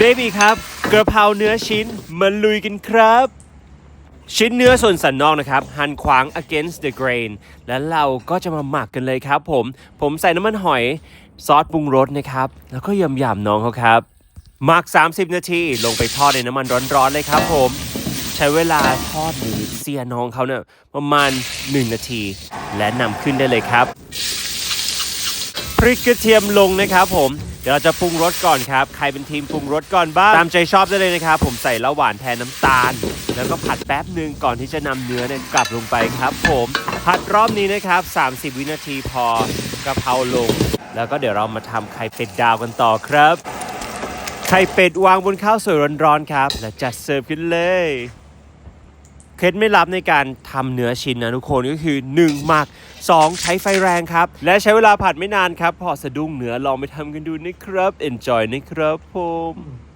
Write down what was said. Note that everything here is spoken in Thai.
เบบี้ครับกระเพราเนื้อชิ้นมาลุยกันครับ ชิ้นเนื้อส่วนสันนอกนะครับ หั่นขวาง against the grain แล้วเราก็จะมาหมักกันเลยครับผม ผมใส่น้ำมันหอยซอสปรุงรสนะครับ แล้วก็ยำยำน้องเขาครับ หมัก 30 นาทีลงไปทอดในน้ำมันร้อนๆเลยครับผม ใช้เวลาทอดหรือเสียน้องเขาเนี่ยประมาณ 1 นาที และนำขึ้นได้เลยครับ พริกกระเทียมลงนะครับผมเดี๋ยวเราจะปรุงรสก่อนครับ ใครเป็นทีมปรุงรสก่อนบ้างตามใจชอบได้เลยนะครับ ผมใส่ละหวานแทนน้ำตาล แล้วก็ผัดแป๊บหนึ่งก่อนที่จะนำเนื้อเนี่ยกลับลงไปครับ ผมผัดรอบนี้นะครับ 30 วินาทีพอกระเพราลง แล้วก็เดี๋ยวเรามาทำไข่เป็ดดาวกันต่อครับ ไข่เป็ดวางบนข้าวสวยร้อนๆครับ และจัดเสิร์ฟกันเลย เคล็ดไม่ลับในการทำเนื้อชิ้นนะทุกคนก็คือ 1. หมัก 2. ใช้ไฟแรงครับ และใช้เวลาผัดไม่นานครับ พอสะดุ้งเนื้อลองไปทำกันดูนะครับ enjoy นะครับผม